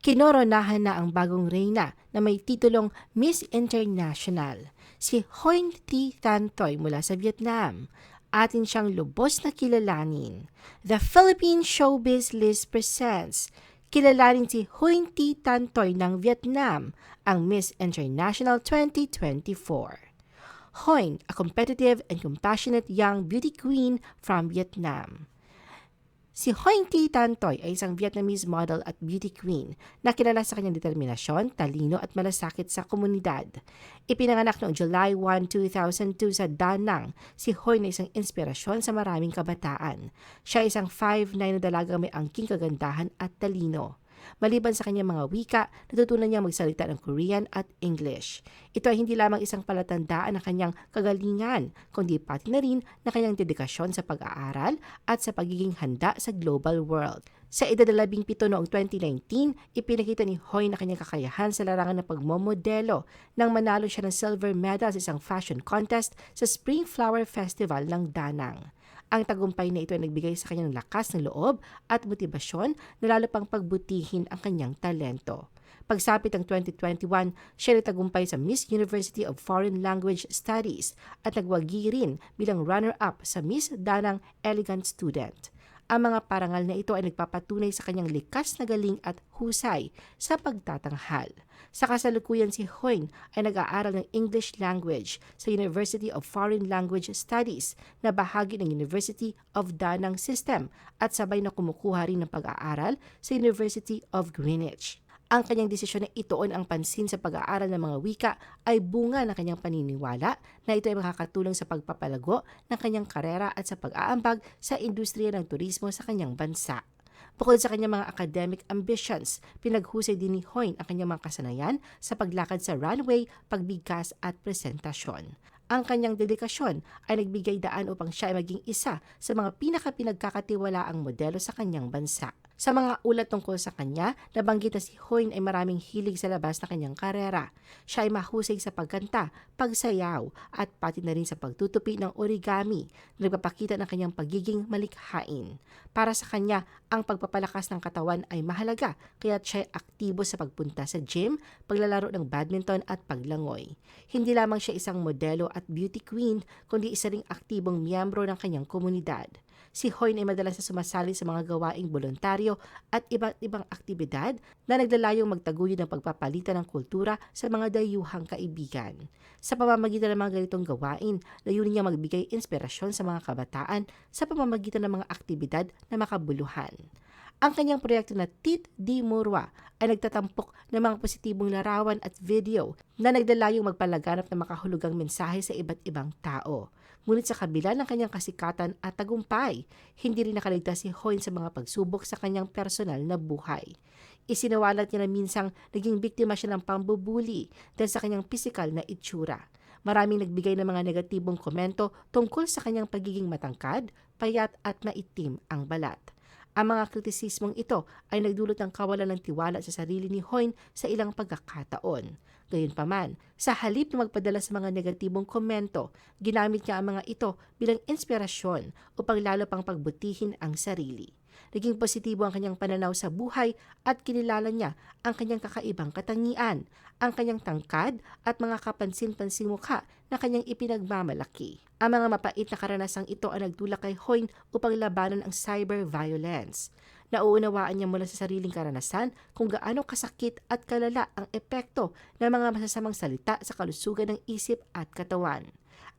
kinoronahan na ang bagong reyna na may titulong Miss International, si Hoin Thi Tan Toy mula sa Vietnam. Atin siyang lubos na kilalanin. The Philippine Showbiz List presents kilalanin si Hoin Thi Tan Toy ng Vietnam, ang Miss International 2024. Hoin, a competitive and compassionate young beauty queen from Vietnam. Si Hoing Thi Tan Toy ay isang Vietnamese model at beauty queen na kilala sa kanyang determinasyon, talino at malasakit sa komunidad. Ipinanganak noong July 1, 2002 sa Da Nang, si Hoy na isang inspirasyon sa maraming kabataan. Siya ay isang 5'9 na dalagang may angking kagandahan at talino. Maliban sa kanyang mga wika, natutunan niya magsalita ng Korean at English. Ito ay hindi lamang isang palatandaan ng kanyang kagalingan, kundi pati na rin na kanyang dedikasyon sa pag-aaral at sa pagiging handa sa global world. Sa edad na labing pito noong 2019, ipinakita ni Hoy na kanyang kakayahan sa larangan ng pagmomodelo nang manalo siya ng silver medal sa isang fashion contest sa Spring Flower Festival ng Danang. Ang tagumpay na ito ay nagbigay sa kanya ng lakas ng loob at motibasyon na lalo pang pagbutihin ang kanyang talento. Pagsapit ng 2021, siya ay tagumpay sa Miss University of Foreign Language Studies at nagwagi rin bilang runner-up sa Miss Danang Elegant Student. Ang mga parangal na ito ay nagpapatunay sa kanyang likas na galing at husay sa pagtatanghal. Sa kasalukuyan si Hoyn ay nag-aaral ng English language sa University of Foreign Language Studies na bahagi ng University of Danang System at sabay na kumukuha rin ng pag-aaral sa University of Greenwich. Ang kanyang desisyon na ituon ang pansin sa pag-aaral ng mga wika ay bunga ng kanyang paniniwala na ito ay makakatulong sa pagpapalago ng kanyang karera at sa pag-aambag sa industriya ng turismo sa kanyang bansa. Bukod sa kanyang mga academic ambitions, pinaghusay din ni Hoyne ang kanyang mga kasanayan sa paglakad sa runway, pagbigkas at presentasyon. Ang kanyang dedikasyon ay nagbigay daan upang siya ay maging isa sa mga pinaka-pinagkakatiwalaang modelo sa kanyang bansa. Sa mga ulat tungkol sa kanya, nabanggit na si Hoyne ay maraming hilig sa labas na kanyang karera. Siya ay mahusay sa pagkanta, pagsayaw, at pati na rin sa pagtutupi ng origami na nagpapakita ng kanyang pagiging malikhain. Para sa kanya, ang pagpapalakas ng katawan ay mahalaga kaya siya ay aktibo sa pagpunta sa gym, paglalaro ng badminton at paglangoy. Hindi lamang siya isang modelo at beauty queen, kundi isa ring aktibong miyembro ng kanyang komunidad. Si Hoyne ay madalas na sumasali sa mga gawaing voluntaryo at iba't ibang aktibidad na naglalayong magtaguyod ng pagpapalitan ng kultura sa mga dayuhang kaibigan. Sa pamamagitan ng mga ganitong gawain, layunin niya magbigay inspirasyon sa mga kabataan sa pamamagitan ng mga aktibidad na makabuluhan. Ang kanyang proyekto na Tit Di Murwa ay nagtatampok ng mga positibong larawan at video na naglalayong magpalaganap ng makahulugang mensahe sa iba't ibang tao. Ngunit sa kabila ng kanyang kasikatan at tagumpay, hindi rin nakaligtas si Hoyne sa mga pagsubok sa kanyang personal na buhay. Isinawalat niya na minsang naging biktima siya ng pambubuli dahil sa kanyang pisikal na itsura. Maraming nagbigay ng mga negatibong komento tungkol sa kanyang pagiging matangkad, payat at maitim ang balat. Ang mga kritisismong ito ay nagdulot ng kawalan ng tiwala sa sarili ni Hoyne sa ilang pagkakataon. Gayunpaman, sa halip na magpadala sa mga negatibong komento, ginamit niya ang mga ito bilang inspirasyon upang lalo pang pagbutihin ang sarili. Naging positibo ang kanyang pananaw sa buhay at kinilala niya ang kanyang kakaibang katangian, ang kanyang tangkad at mga kapansin-pansing mukha na kanyang ipinagmamalaki. Ang mga mapait na karanasang ito ang nagtulak kay Hoyne upang labanan ang cyber violence. Nauunawaan niya mula sa sariling karanasan kung gaano kasakit at kalala ang epekto ng mga masasamang salita sa kalusugan ng isip at katawan.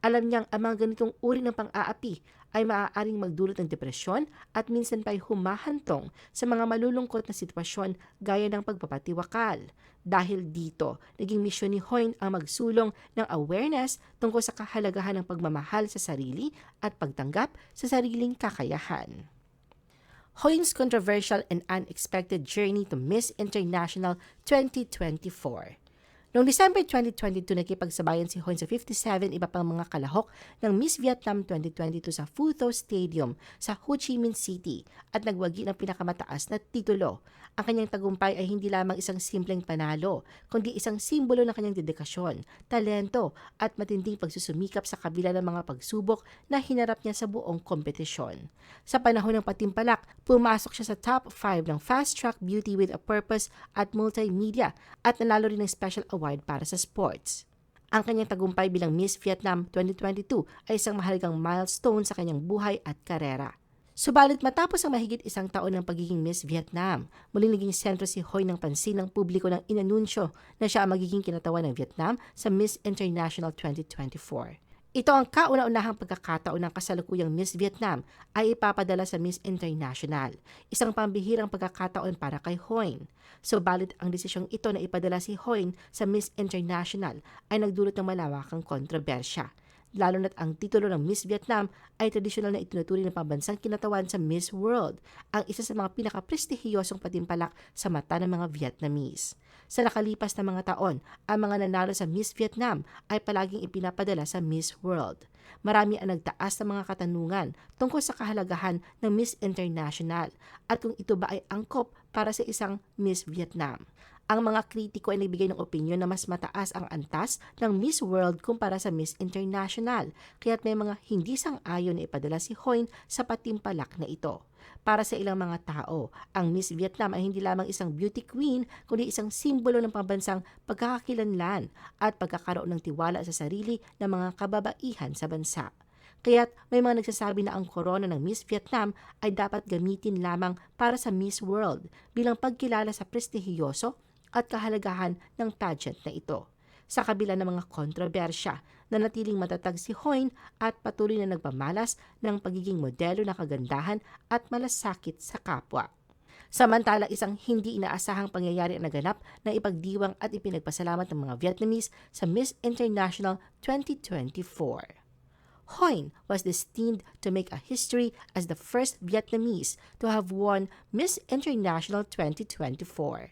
Alam niyang ang mga ganitong uri ng pang-aapi ay maaaring magdulot ng depresyon at minsan pa'y humahantong sa mga malulungkot na sitwasyon gaya ng pagpapatiwakal. Dahil dito, naging misyon ni Hoyne ang magsulong ng awareness tungkol sa kahalagahan ng pagmamahal sa sarili at pagtanggap sa sariling kakayahan. Hoyne's controversial and unexpected journey to Miss International 2024. Noong December 2022, nakipagsabayan si Hoin sa 57 iba pang mga kalahok ng Miss Vietnam 2022 sa Phu Tho Stadium sa Ho Chi Minh City at nagwagi ng pinakamataas na titulo. Ang kanyang tagumpay ay hindi lamang isang simpleng panalo, kundi isang simbolo ng kanyang dedikasyon, talento at matinding pagsusumikap sa kabila ng mga pagsubok na hinarap niya sa buong kompetisyon. Sa panahon ng patimpalak, pumasok siya sa top 5 ng Fast Track Beauty with a Purpose at Multimedia at nanalo rin ng Special Award para sa sports. Ang kanyang tagumpay bilang Miss Vietnam 2022 ay isang mahalagang milestone sa kanyang buhay at karera. Subalit matapos ang mahigit isang taon ng pagiging Miss Vietnam, muling naging sentro si Hoy ng pansin ng publiko ng inanunsyo na siya ang magiging kinatawan ng Vietnam sa Miss International 2024. Ito ang kauna-unahang pagkakataon ng kasalukuyang Miss Vietnam ay ipapadala sa Miss International, isang pambihirang pagkakataon para kay Hoin. Subalit ang desisyong ito na ipadala si Hoin sa Miss International ay nagdulot ng malawakang kontrobersya lalo na't ang titulo ng Miss Vietnam ay tradisyonal na itinuturing ng pambansang kinatawan sa Miss World, ang isa sa mga pinakaprestihiyosong patimpalak sa mata ng mga Vietnamese. Sa nakalipas na mga taon, ang mga nanalo sa Miss Vietnam ay palaging ipinapadala sa Miss World. Marami ang nagtaas ng mga katanungan tungkol sa kahalagahan ng Miss International at kung ito ba ay angkop para sa isang Miss Vietnam. Ang mga kritiko ay nagbigay ng opinyon na mas mataas ang antas ng Miss World kumpara sa Miss International, kaya't may mga hindi sang-ayon na ipadala si Hoin sa patimpalak na ito. Para sa ilang mga tao, ang Miss Vietnam ay hindi lamang isang beauty queen, kundi isang simbolo ng pambansang pagkakakilanlan at pagkakaroon ng tiwala sa sarili ng mga kababaihan sa bansa. Kaya't may mga nagsasabi na ang corona ng Miss Vietnam ay dapat gamitin lamang para sa Miss World bilang pagkilala sa prestihiyoso at kahalagahan ng pageant na ito. Sa kabila ng mga kontrobersya, nanatiling matatag si Hoin at patuloy na nagpamalas ng pagiging modelo ng kagandahan at malasakit sa kapwa. Samantala, isang hindi inaasahang pangyayari ang naganap na ipagdiwang at ipinagpasalamat ng mga Vietnamese sa Miss International 2024. Hoin was destined to make a history as the first Vietnamese to have won Miss International 2024.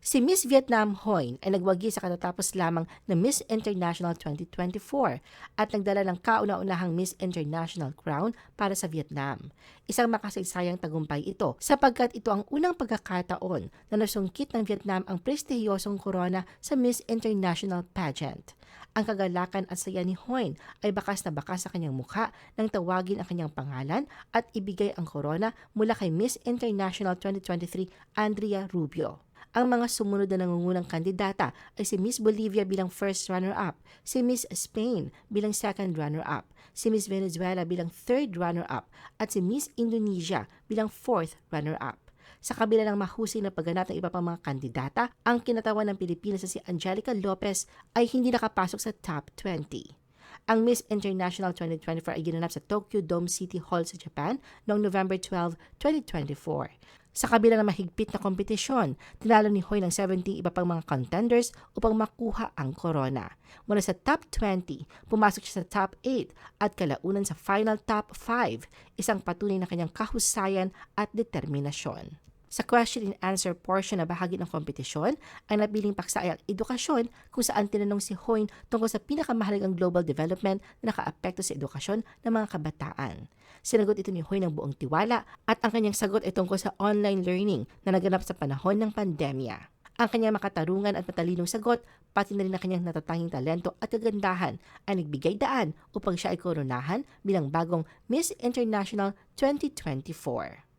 Si Miss Vietnam Hoin ay nagwagi sa katatapos lamang na Miss International 2024 at nagdala ng kauna-unahang Miss International crown para sa Vietnam. Isang makasaysayang tagumpay ito sapagkat ito ang unang pagkakataon na nasungkit ng Vietnam ang prestihiyosong korona sa Miss International pageant. Ang kagalakan at saya ni Hoin ay bakas na bakas sa kanyang mukha nang tawagin ang kanyang pangalan at ibigay ang korona mula kay Miss International 2023 Andrea Rubio. Ang mga sumunod na nangungunang kandidata ay si Miss Bolivia bilang first runner-up, si Miss Spain bilang second runner-up, si Miss Venezuela bilang third runner-up, at si Miss Indonesia bilang fourth runner-up. Sa kabila ng mahusay na pagganap ng iba pang mga kandidata, ang kinatawan ng Pilipinas na si Angelica Lopez ay hindi nakapasok sa top 20. Ang Miss International 2024 ay ginanap sa Tokyo Dome City Hall sa Japan noong November 12, 2024. Sa kabila ng mahigpit na kompetisyon, tinalo ni Hoy ng 70 iba pang mga contenders upang makuha ang corona. Mula sa top 20, pumasok siya sa top 8 at kalaunan sa final top 5, isang patunay na kanyang kahusayan at determinasyon. Sa question and answer portion na bahagi ng kompetisyon, ang napiling paksa ay ang edukasyon kung saan tinanong si Hoyne tungkol sa pinakamahalagang global development na nakaapekto sa edukasyon ng mga kabataan. Sinagot ito ni Hoyne ng buong tiwala at ang kanyang sagot ay tungkol sa online learning na naganap sa panahon ng pandemya. Ang kanyang makatarungan at matalinong sagot, pati na rin ang kanyang natatanging talento at kagandahan ay nagbigay daan upang siya ay koronahan bilang bagong Miss International 2024.